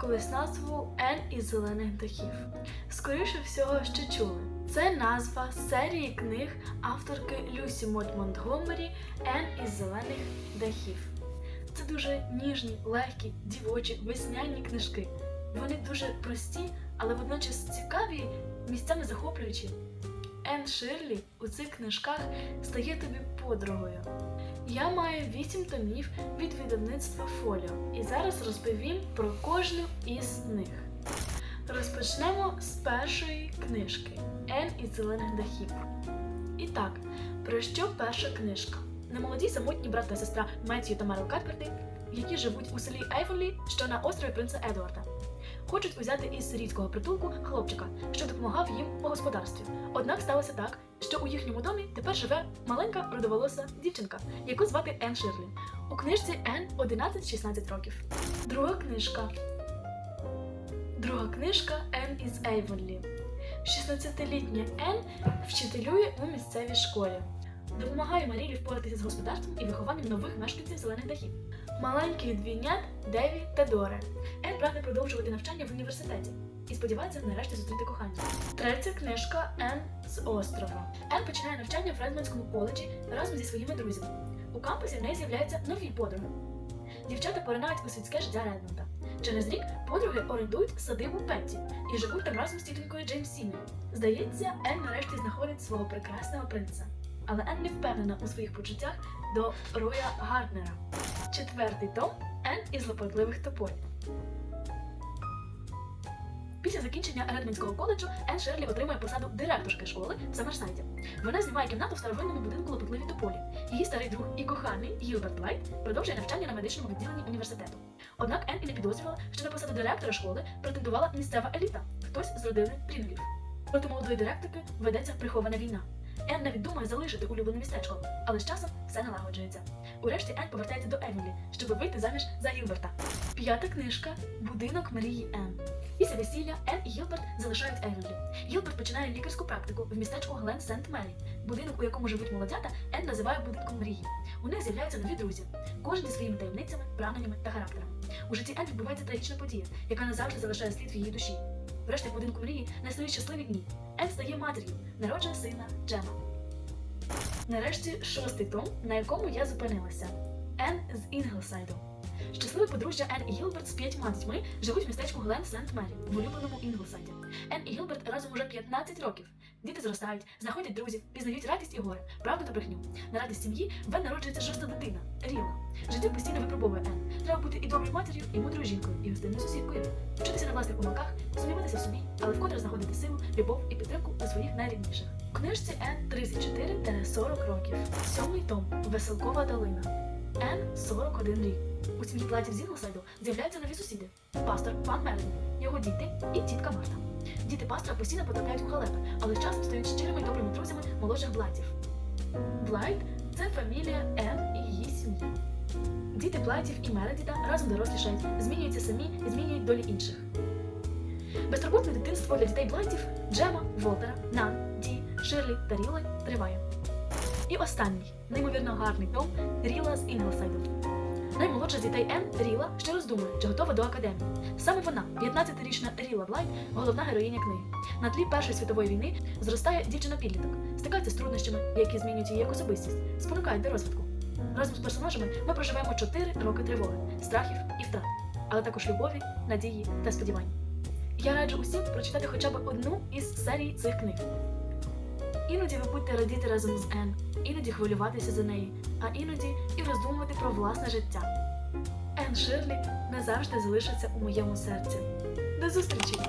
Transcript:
колись назву Ен із зелених дахів. Скоріше всього, ще чули. Це назва серії книг авторки Люсі Мот Монтгомері Ен із зелених дахів. Це дуже ніжні, легкі, дівочі, весняні книжки. Вони дуже прості, але водночас цікаві, місцями захоплюючі. Ен Ширлі у цих книжках стає тобі подругою. Я маю вісім томів від видавництва Фоліо і зараз розповім про кожну із них. Розпочнемо з першої книжки Ен із зелених дахів. І так, про що перша книжка? Немолоді самотні брат та сестра Меттію та Мерл Катперти, які живуть у селі Ейфонлі, що на острові принца Едуарда. Хочуть узяти із сирійського притулку хлопчика, що допомагав їм по господарстві. Однак сталося так, що у їхньому домі тепер живе маленька родоволоса дівчинка, яку звати Ен Ширлі. У книжці Ен 11-16 років. Друга книжка. Друга книжка Ен із Ейвонлі. 16-літня Ен вчителює у місцевій школі. Допомагає Марілі впоратися з господарством і вихованням нових мешканців зелених дахів. Маленьких двійнят Деві та Доре. Ен прагне продовжувати навчання в університеті і сподівається нарешті зустріти кохання. Третя книжка Ен з острова. Ен починає навчання в Фредманському коледжі разом зі своїми друзями. У кампусі в неї з'являються нові подруги. Дівчата поринають у світське життя Редмонда. Через рік подруги орендують садибу Петті і живуть там разом з тітонькою Джеймс Сімі. Здається, Ен нарешті знаходить свого прекрасного принца. Але Ен не впевнена у своїх почуттях до Роя Гарднера. Четвертий том Ен із лопотливих тополь. Після закінчення Редмонського коледжу Ен Шерлі отримує посаду директорки школи в Саммерсайді. Вона знімає кімнату в старовинному будинку лопотливі тополі. Її старий друг і коханий Гілберт Блайт продовжує навчання на медичному відділенні університету. Однак Ен і не підозрювала, що на посаду директора школи претендувала місцева еліта, хтось з родини Прінглів. Проти молодої директорки ведеться прихована війна. Ен навіть думає залишити улюблене містечко, але з часом все налагоджується. Урешті Ен повертається до Емілі, щоб вийти заміж за Гілберта. П'ята книжка Будинок мрії Ен. Після весілля Ен і Гілберт залишають Евелі. Гілберт починає лікарську практику в містечку Глен Сент Мері. Будинок, у якому живуть молодята, Ен називає будинком мрії. У них з'являються нові друзі, кожен зі своїми таємницями, прагненнями та характерами. У житті Ен відбувається трагічна подія, яка назавжди залишає слід в її душі. Врешті будинку мрії настають щасливі дні. Ен стає матір'ю, народжує сина Джема. Нарешті шостий том, на якому я зупинилася. Ен з Інглсайду. Щасливе подружжя Ен і Гілберт з п'ятьма дітьми живуть в містечку Глен Сент Мері в улюбленому Інглсайді. Ен і Гілберт разом уже 15 років. Діти зростають, знаходять друзів, пізнають радість і горе, правду та брехню. На радість сім'ї в Ен народжується шоста дитина Ріла. Життя постійно випробовує Ен. Треба бути і доброю матір'ю, і мудрою жінкою, і гостинною сусідкою. Вчитися на власних помилках, сумніватися в собі, але вкотре знаходити силу, любов і підтримку у своїх найрідніших. У книжці Н 34-40 років. Сьомий том Веселкова долина. Н 41 рік. У сім'ї платів з з'являються нові сусіди: пастор пан Мерлін, його діти і тітка Марта. Діти пастора постійно потрапляють у халепи, але з часом стають щирими і добрими друзями молодших блайтів. Блайт це фамілія Н і її сім'ї. Діти Блайтів і Мередіта разом дорослішають, змінюються самі і змінюють долі інших. Безтурботне дитинство для дітей Блайтів Джема, Волтера, Нан, Ді, Ширлі та Ріли триває. І останній, неймовірно гарний том Ріла з Інглсайду. Наймолодша з дітей Ен Ріла ще роздумує, чи готова до академії. Саме вона, 15-річна Ріла Блайт, головна героїня книги. На тлі Першої світової війни зростає дівчина-підліток, стикається з труднощами, які змінюють її як особистість, спонукають до розвитку. Разом з персонажами ми проживаємо 4 роки тривоги, страхів і втрат, але також любові, надії та сподівань. Я раджу усім прочитати хоча б одну із серій цих книг. Іноді ви будете радіти разом з Ен, іноді хвилюватися за неї, а іноді і роздумувати про власне життя. Ен Ширлі назавжди залишиться у моєму серці. До зустрічі!